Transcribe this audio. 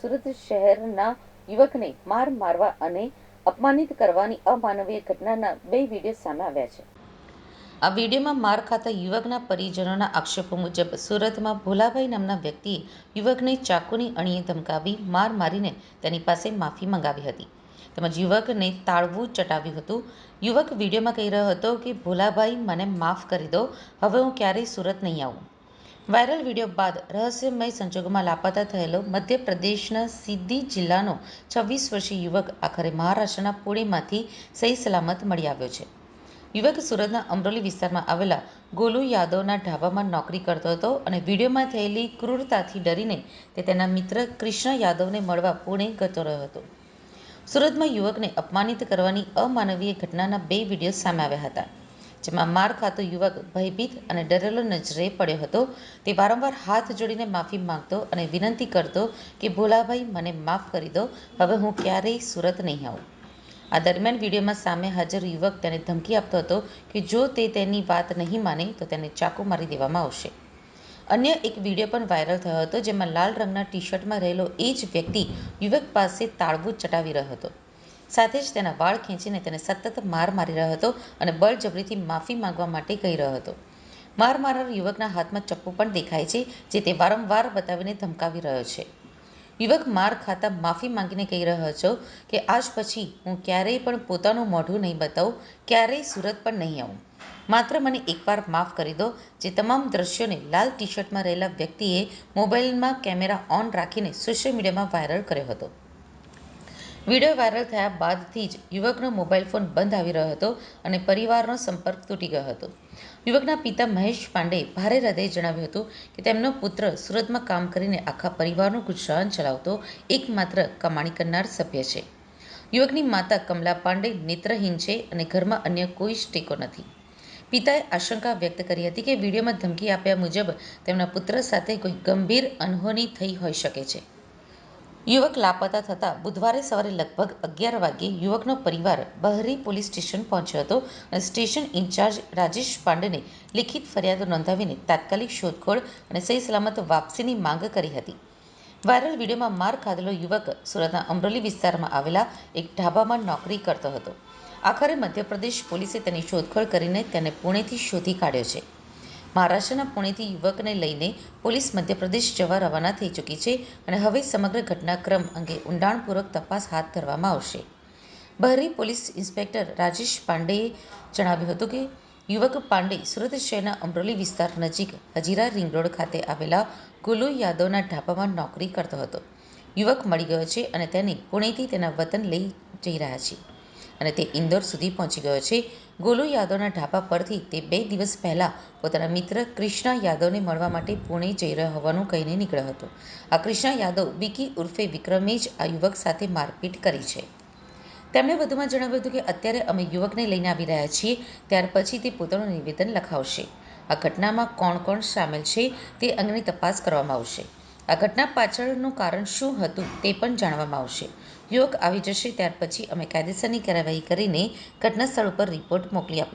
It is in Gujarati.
સુરત શહેરના યુવકને માર મારવા અને અપમાનિત કરવાની અમાનવીય ઘટનાના બે વીડિયો સામે આવ્યા છે. આ વિડીયોમાં માર ખાતા યુવકના પરિજનોના આક્ષેપો મુજબ સુરતમાં ભોલાભાઈ નામના વ્યક્તિએ યુવકને ચાકુની અણીએ ધમકાવી માર મારીને તેની પાસે માફી મંગાવી હતી. તેમજ યુવકને તાળવું ચટાવ્યું હતું. યુવક વિડીયોમાં કહી રહ્યો હતો કે, ભોલાભાઈ, મને માફ કરી દો. હવે હું ક્યારેય સુરત નહીં આવું. વાયરલ વીડિયો બાદ રહસ્યમય સંજોગોમાં લાપતા થયેલો મધ્યપ્રદેશના સિદ્ધી જિલ્લાનો છવ્વીસ વર્ષીય યુવક આખરે મહારાષ્ટ્રના પુણેમાંથી સહી સલામત મળી આવ્યો છે. યુવક સુરતના અમરોલી વિસ્તારમાં આવેલા ગોલુ યાદવના ઢાબામાં નોકરી કરતો હતો અને વિડીયોમાં થયેલી ક્રૂરતાથી ડરીને તે તેના મિત્ર કૃષ્ણ યાદવને મળવા પુણે ગતો રહ્યો હતો. સુરતમાં યુવકને અપમાનિત કરવાની અમાનવીય ઘટનાના બે વીડિયો સામે આવ્યા હતા. જેમાં માર ખાતો યુવક ભયભીત અને ડરેલો નજરે પડ્યો હતો. તે વારંવાર હાથ જોડીને માફી માંગતો અને વિનંતી કરતો કે, ભોલાભાઈ, મને માફ કરી દો. હવે હું ક્યારેય સુરત નહીં આવું. આ દરમિયાન વિડીયોમાં સામે હાજર યુવક તેને ધમકી આપતો હતો કે, જો તે તેની વાત નહીં માને, તો તેને ચાકુ મારી દેવામાં આવશે. અન્ય એક વીડિયો પણ વાયરલ થયો હતો, જેમાં લાલ રંગના ટી શર્ટમાં રહેલો એ જ વ્યક્તિ યુવક પાસે તાળવું ચટાવી રહ્યો હતો. સાથે જ તેના વાળ ખેંચીને તેને સતત માર મારી રહ્યો હતો અને બળજબરીથી માફી માંગવા માટે કહી રહ્યો હતો. માર મારનાર યુવકના હાથમાં ચપ્પુ પણ દેખાય છે, જે તે વારંવાર બતાવીને ધમકાવી રહ્યો છે. યુવક માર ખાતા માફી માંગીને કહી રહ્યો છો કે, આજ પછી હું ક્યારેય પણ પોતાનું મોઢું નહીં બતાવું, ક્યારેય સુરત પણ નહીં આવું. માત્ર મને એકવાર માફ કરી દો. જે તમામ દ્રશ્યોને લાલ ટી શર્ટમાં રહેલા વ્યક્તિએ મોબાઈલમાં કેમેરા ઓન રાખીને સોશિયલ મીડિયામાં વાયરલ કર્યો હતો. વીડિયો વાયરલ થયા બાદથી જ યુવકનો મોબાઈલ ફોન બંધ આવી રહ્યો હતો અને પરિવારનો સંપર્ક તૂટી ગયો હતો. યુવકના પિતા મહેશ પાંડે ભારે હૃદયે જણાવ્યું હતું કે તેમનો પુત્ર સુરતમાં કામ કરીને આખા પરિવારનું ગુજરાન ચલાવતો એકમાત્ર કમાણી કરનાર સભ્ય છે. યુવકની માતા કમલા પાંડે નેત્રહીન છે અને ઘરમાં અન્ય કોઈ જ ટેકો નથી. પિતાએ આશંકા વ્યક્ત કરી હતી કે વિડીયોમાં ધમકી આપ્યા મુજબ તેમના પુત્ર સાથે કોઈ ગંભીર અનહોની થઈ હોઈ શકે છે. યુવક લાપતા થતાં બુધવારે સવારે લગભગ અગિયાર વાગ્યે યુવકનો પરિવાર બહરી પોલીસ સ્ટેશન પહોંચ્યો હતો અને સ્ટેશન ઇન્ચાર્જ રાજેશ પાંડેને લિખિત ફરિયાદ નોંધાવીને તાત્કાલિક શોધખોળ અને સહી સલામત વાપસીની માંગ કરી હતી. વાયરલ વિડીયોમાં માર ખાધેલો યુવક સુરતના અમરોલી વિસ્તારમાં આવેલા એક ઢાબામાં નોકરી કરતો હતો. આખરે મધ્યપ્રદેશ પોલીસે તેની શોધખોળ કરીને તેને પુણેથી શોધી કાઢ્યો છે. મહારાષ્ટ્રના પુણેથી યુવકને લઈને પોલીસ મધ્યપ્રદેશ જવા રવાના થઈ ચૂકી છે અને હવે સમગ્ર ઘટનાક્રમ અંગે ઊંડાણપૂર્વક તપાસ હાથ ધરવામાં આવશે. બહરી પોલીસ ઇન્સ્પેક્ટર રાજેશ પાંડેએ જણાવ્યું હતું કે, યુવક પાંડે સુરત શહેરના અમરોલી વિસ્તાર નજીક હજીરા રિંગ રોડ ખાતે આવેલા ગુલુ યાદવના ઢાબામાં નોકરી કરતો હતો. યુવક મળી ગયો છે અને તેને પુણેથી તેના વતન લઈ જઈ રહ્યા છે. અને તે ઇન્દોર સુધી પહોંચી ગયો છે. ગોલુ યાદવના ઢાબા પરથી તે બે દિવસ પહેલાં પોતાના મિત્ર ક્રિષ્ના યાદવને મળવા માટે પુણે જઈ રહ્યો હોવાનું કહીને નીકળ્યો હતો. આ ક્રિષ્ના યાદવ વિકી ઉર્ફે વિક્રમે જ આ યુવક સાથે મારપીટ કરી છે. તેમણે વધુમાં જણાવ્યું હતું કે અત્યારે અમે યુવકને લઈને આવી રહ્યા છીએ, ત્યાર પછી તે પોતાનું નિવેદન લખાવશે. આ ઘટનામાં કોણ કોણ સામેલ છે તે અંગેની તપાસ કરવામાં આવશે. આ ઘટના પાછળનું કારણ શું હતું તે પણ જાણવામાં આવશે. યુવક આવી જશે ત્યાર પછી અમે કાયદેસરની કાર્યવાહી કરીને ઘટના સ્થળ ઉપર રિપોર્ટ મોકલી આપીશું.